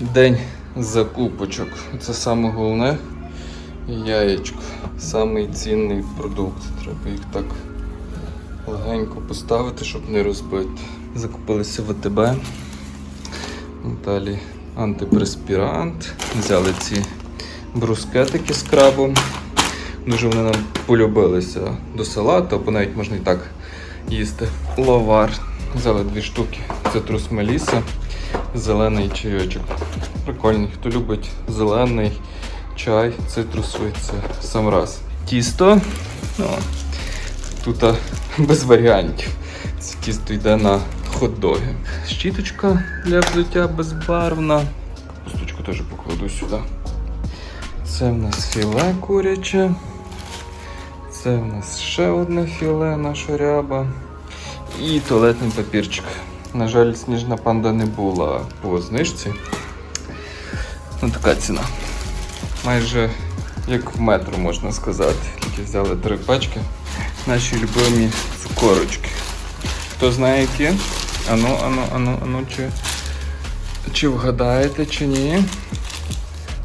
День закупочок. Це саме головне. Яєчко. Самий цінний продукт. Треба їх так легенько поставити, щоб не розбити. Закупилися в АТБ. Далі антипреспірант. Взяли ці брускетики з крабом. Дуже вони нам полюбилися до салату, або навіть можна і так їсти. Ловар. Взяли дві штуки. Цитрус Меліса, зелений чайочок. Прикольний. Хто любить зелений чай, цитрусовий, це сам раз. Тісто. Ну, тут без варіантів. Це тісто йде на хот-доги. Щіточка для взуття безбарвна. Пусточку теж покладу сюди. Це в нас філе куряче. Це в нас ще одне філе, наша ряба. І туалетний папірчик. На жаль, сніжна панда не була по знижці. Ну така ціна. Майже як в метро можна сказати. Тільки взяли три пачки. Наші любимі цукорочки. Хто знає які? Ану, ану, ану, ану, чи, чи вгадаєте, чи ні?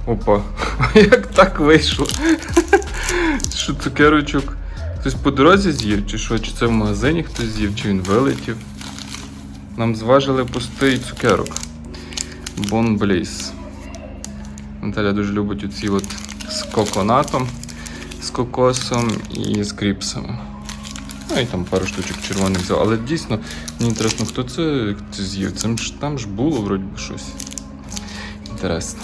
Опа, як так вийшло? Що цукерочок хтось по дорозі з'їв, чи що? Чи це в магазині хтось з'їв, чи він вилетів? Нам зважили пустий цукерок. Бон Бліс. Наталя дуже любить оці от з коконатом, з кокосом і з кріпсами. Ну і там пару штучок червоних взяв. Але дійсно, мені інтересно, хто це це з'їв. Це ж там ж було вроді би щось. Інтересно.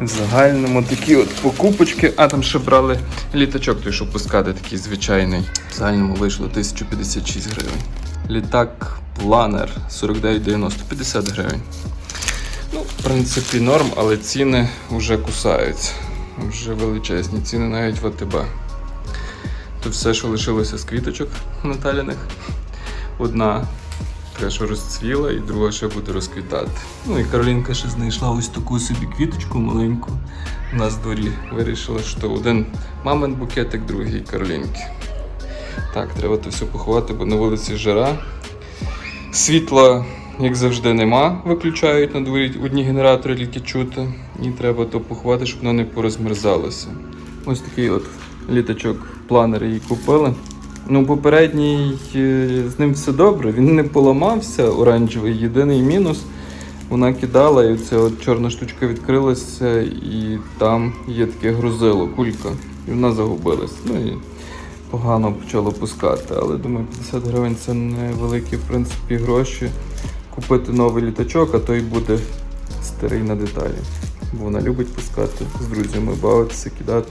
В загальному такі от покупочки, а там ще брали літачок, той, що пускати, такий звичайний. В загальному вийшло 1056 гривень. Літак планер 49,90, 50 гривень. Ну, в принципі, норм, але ціни вже кусаються. Вже величезні ціни навіть в АТБ. Тут все, що лишилося з квіточок Наталіних. Одна така, що розцвіла, і друга ще буде розквітати. Ну і Каролінка ще знайшла ось таку собі квіточку маленьку. У нас дворі вирішила, що один мамин букетик, другий Каролінки. Так, треба це все поховати, бо на вулиці жара. Світла, як завжди, нема. Виключають на дворі одні генератори тільки чути. І треба то поховати, щоб воно не порозмерзалося. Ось такий от літачок планер її купили. Ну, попередній е, з ним все добре, він не поламався оранжевий. Єдиний мінус. Вона кидала, і ця от чорна штучка відкрилася, і там є таке грузило, кулька. І вона загубилась. Ну і погано почало пускати. Але думаю, 50 гривень це невеликі, в принципі, гроші. Купити новий літачок, а той буде старий на деталі. Бо вона любить пускати з друзями, бавитися, кидати.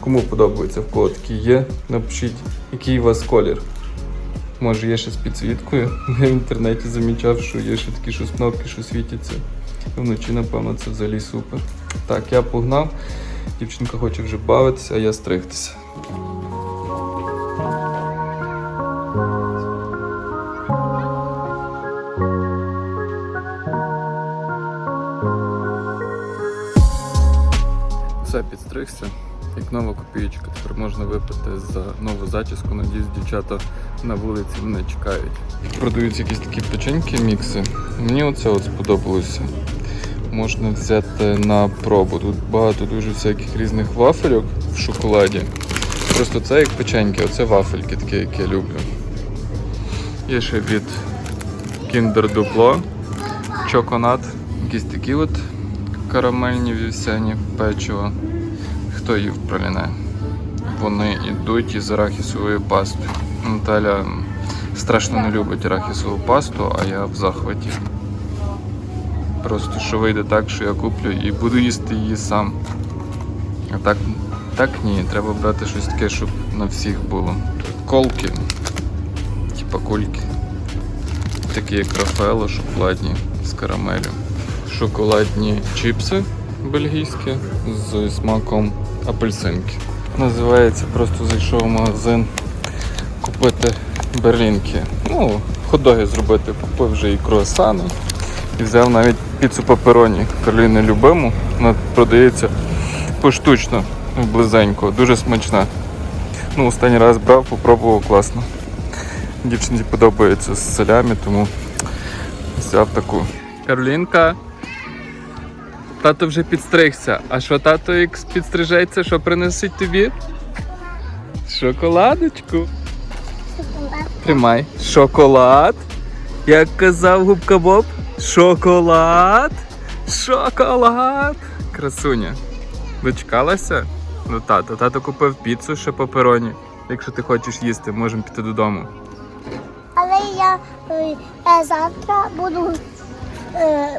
Кому подобається, в кого такі є, напишіть, який у вас колір. Може є ще з підсвіткою. Я в інтернеті замічав, що є ще такі щось кнопки, що світяться. Вночі, напевно, це взагалі супер. Так, я погнав. Дівчинка хоче вже бавитися, а я стригтися. Підстригся. Як нова копієчка, тепер можна випити за нову зачіску. Надіюсь, дівчата на вулиці мене чекають. Продаються якісь такі печеньки, мікси. Мені оце от сподобалося. Можна взяти на пробу. Тут багато дуже всяких різних вафельок в шоколаді. Просто це як печеньки, оце вафельки такі, які я люблю. Є ще від Kinder Duplo, чоконат, якісь такі от карамельні вівсяні печиво. Хто їв проліне? Вони йдуть із арахісовою пастою. Наталя страшно не любить арахісову пасту, а я в захваті. Просто що вийде так, що я куплю і буду їсти її сам. А так, так ні, треба брати щось таке, щоб на всіх було. Колки, типа кульки. Такі як Рафаело, шоколадні з карамелю. Шоколадні чіпси бельгійські з смаком апельсинки. Називається просто зайшов в магазин купити берлінки. Ну, хот-доги зробити. Купив вже і круасани. І взяв навіть піцу папероні Кароліни любиму. Вона продається поштучно, близенько, дуже смачна. Ну, останній раз брав, попробував класно. Дівчинці подобається з солями, тому взяв таку. Каролінка, тато вже підстригся. А що тато як підстрижеться, що принесуть тобі? Шоколадочку. Тримай. Шоколад. Як казав губка Боб. Шоколад. Шоколад. Красуня. Дочекалася? Ну тато. Тато купив піцу ще пепероні. Якщо ти хочеш їсти, можемо піти додому. Але я, е, я завтра буду,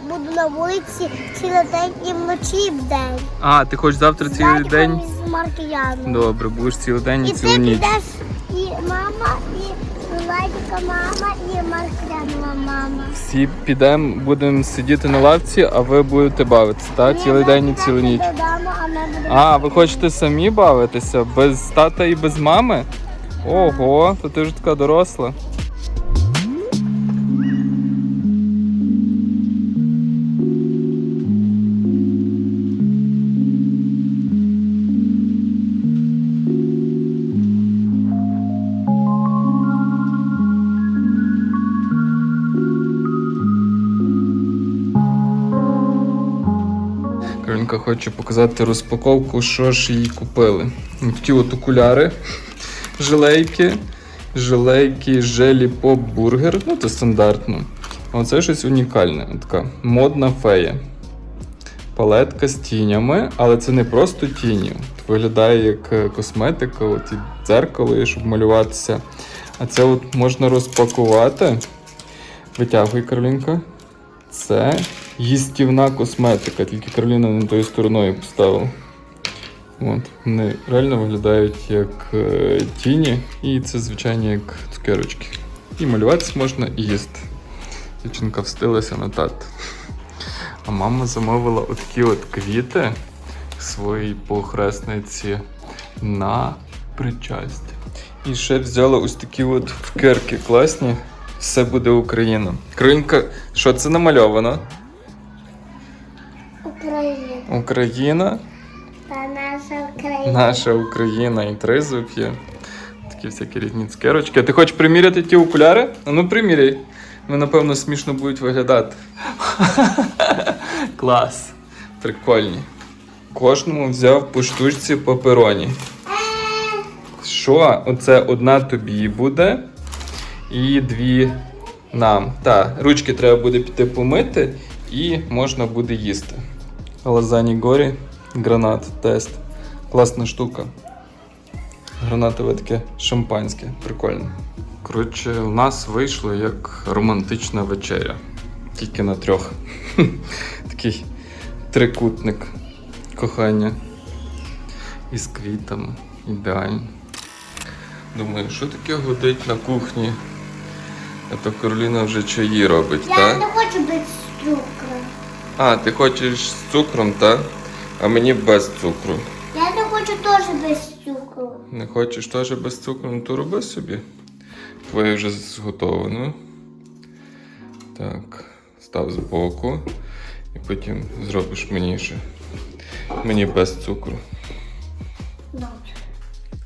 буду на вулиці цілий день і вночі і вдень. А, ти хочеш завтра цілий Владиком день? з Маркіяном. Добре, будеш цілий день і І ти цілу ніч. підеш, і мама, і Владика мама, і Маркіянова мама. Всі підемо, будемо сидіти на лавці, а ви будете бавитися, так? Цілий день і цілу ніч. Додому, а ми будемо А, ви хочете самі бавитися? Без тата і без мами? Ого, то ти вже така доросла. Хоче показати розпаковку, що ж їй купили. Такі от окуляри, жилейки, жилейки, желі поп бургер. Ну, це стандартно. А оце щось унікальне. Така модна фея. Палетка з тінями, але це не просто тіні. Виглядає як е, косметика, от і дзеркало, щоб малюватися. А це от можна розпакувати. Витягуй, Каролінка. Це їстівна косметика, тільки Кароліна не тою стороною поставила. От, вони реально виглядають як е, тіні, і це звичайні як цукерочки. І малюватися можна і їсти. Дівчинка встилася на тат. А мама замовила отакі от квіти своїй похресниці на причастя. І ще взяла ось такі от вкерки класні. Все буде Україна. Кринка, що це намальовано? Україна. Україна, Та наша Україна. наша Україна і тризуб є. Такі всякі різні цукерочки. А ти хочеш приміряти ті окуляри? Ну приміряй. Вони, напевно, смішно будуть виглядати. Клас. Прикольні. Кожному взяв по штучці папероні. Що? Оце одна тобі буде і дві нам. Так, ручки треба буде піти помити і можна буде їсти. Лазані горі, гранат, тест. Класна штука. Гранатове таке шампанське, прикольно. Коротше, у нас вийшло як романтична вечеря. Тільки на трьох. Такий трикутник кохання. Із квітами. Ідеально. Думаю, що таке годить на кухні? А то Кароліна вже чаї робить, Я так? не хочу бути з цукром. А, ти хочеш з цукром, так? А мені без цукру. Я не хочу теж без цукру. Не хочеш теж без цукру, ну то роби собі. Твоє вже зготовано. Так, став збоку. І потім зробиш мені ще. Мені без цукру. Добре.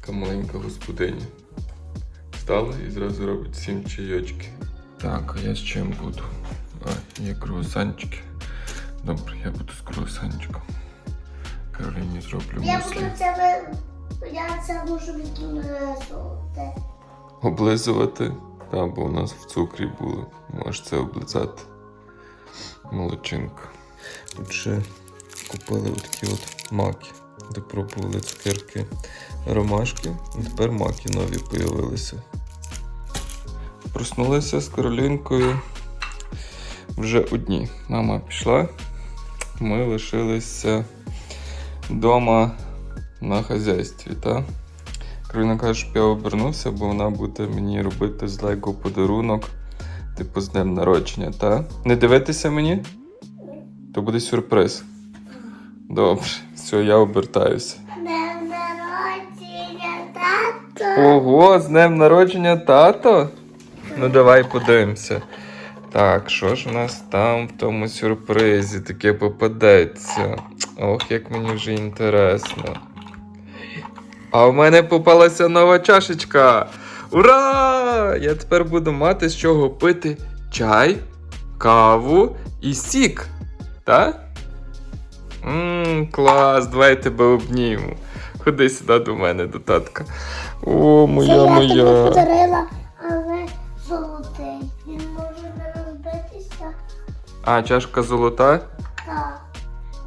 Така маленька господиня. Встала і зразу робить сім чайочки. Так, а я з чим буду? А, є круасанчики. Добре, я буду з круасанчиком. Кароліні зроблю Я муслі. буду це ви- я це можу відмерзувати. Облизувати? Так, бо у нас в цукрі було. Можеш це облизати. Молодчинка. Тут ще купили отакі от маки, де пробували цукерки ромашки. І тепер маки нові появилися. Проснулися з Каролінкою вже одні. Мама пішла. Ми лишилися вдома на хазяйстві, так? Кароліна каже, щоб я обернувся, бо вона буде мені робити з Лего подарунок, типу з днем народження, та? Не дивитися мені? То буде сюрприз. Добре, все, я обертаюся. Днем народження, тато. Ого, з днем народження тато? Ну давай подивимося. Так, що ж у нас там в тому сюрпризі таке попадеться? Ох, як мені вже інтересно. А в мене попалася нова чашечка. Ура! Я тепер буду мати з чого пити чай, каву і сік. Так? Ммм, клас, давай я тебе обніму. Ходи сюди до мене, до татка. О, Це моя я тобі подарила, але золотий. Він. А, чашка золота? Так.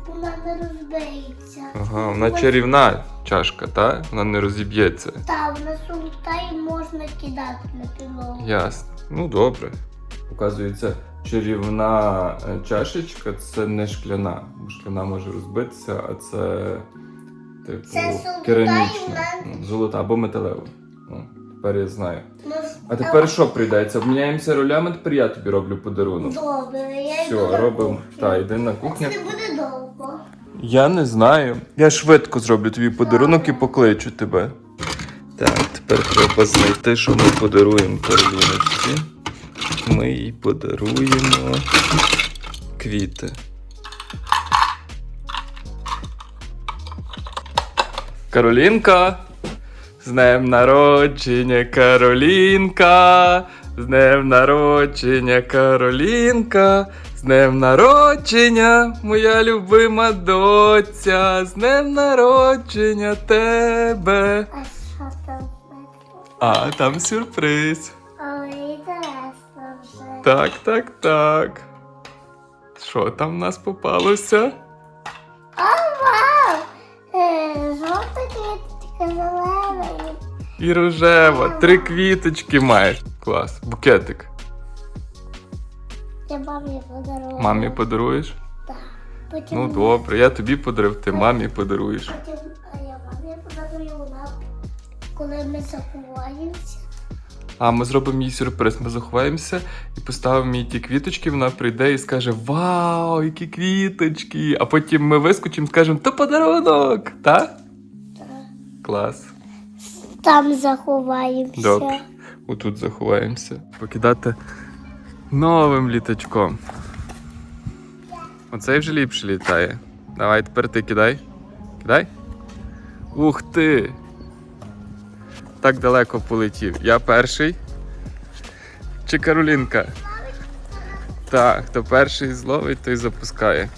Вона не розбиється. Ага, вона чарівна чашка, та? Вона не розіб'ється. Так, вона золота і можна кидати на підлогу. Ясно. Ну добре. Оказується, чарівна е, чашечка це не шкляна. Бо шкляна може розбитися, а це типу Це керамічна. Золота або металева. Тепер я знаю. Ну, А тепер що прийдеться? Обміняємося ролями, тепер я тобі роблю подарунок. Добре, я йду Все, на робимо. кухню. Так, йди на кухню. Це буде довго. Я не знаю. Я швидко зроблю тобі подарунок і покличу тебе. Так, тепер треба знайти, що ми подаруємо Кароліночці. Ми їй подаруємо квіти. Каролінка! З днем народження, Каролінка! З днем народження, Каролінка! З днем народження, моя любима доця! З днем народження тебе! А що там? А, там сюрприз. Але інтересно вже. Так, так, так. Що там в нас попалося? О, вау! Е, Жовта квіточка, І рожева. Три квіточки маєш. Клас. Букетик. Я мамі подарувала. Мамі подаруєш? Так. Потім, Ну добре, я тобі подарив, ти мамі подаруєш. потім а я мамі подарую вона, коли ми заховаємося. А ми зробимо їй сюрприз. Ми заховаємося і поставимо їй ті квіточки. Вона прийде і скаже: Вау, які квіточки! А потім ми вискочимо і скажемо, то подарунок! Так. Клас. Там заховаємося. Добре. Отут заховаємося. Покидати новим літачком. Оцей вже ліпше літає. Давай тепер ти кидай. Кидай. Ух ти! Так далеко полетів. Я перший. Чи Каролінка? Так, хто перший зловить, той запускає.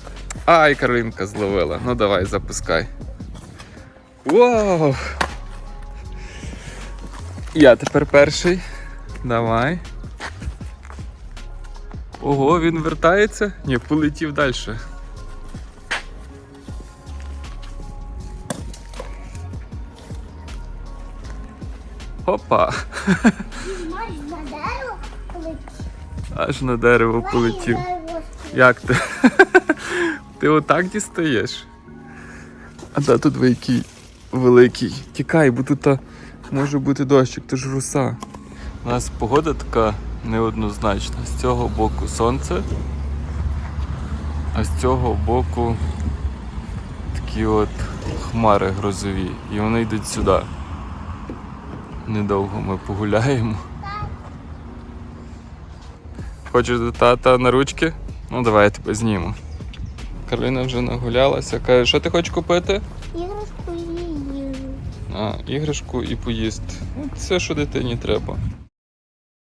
Ай, Каролінка зловила. Ну давай, запускай. Вау! Я тепер перший. Давай. Ого, він вертається? Ні, полетів далі. Опа! Аж на дерево полетів. Як ти? Ти отак дістаєш? А да, тут ви великий. Тікай, бо тут може бути дощик, то ж руса. У нас погода така неоднозначна. З цього боку сонце, а з цього боку такі от хмари грозові. І вони йдуть сюди. Недовго ми погуляємо. Хочеш до тата на ручки? Ну давай я тебе зніму. Кароліна вже нагулялася. Каже, що ти хочеш купити? Іграшку і поїсти. Ну, Все, що дитині треба.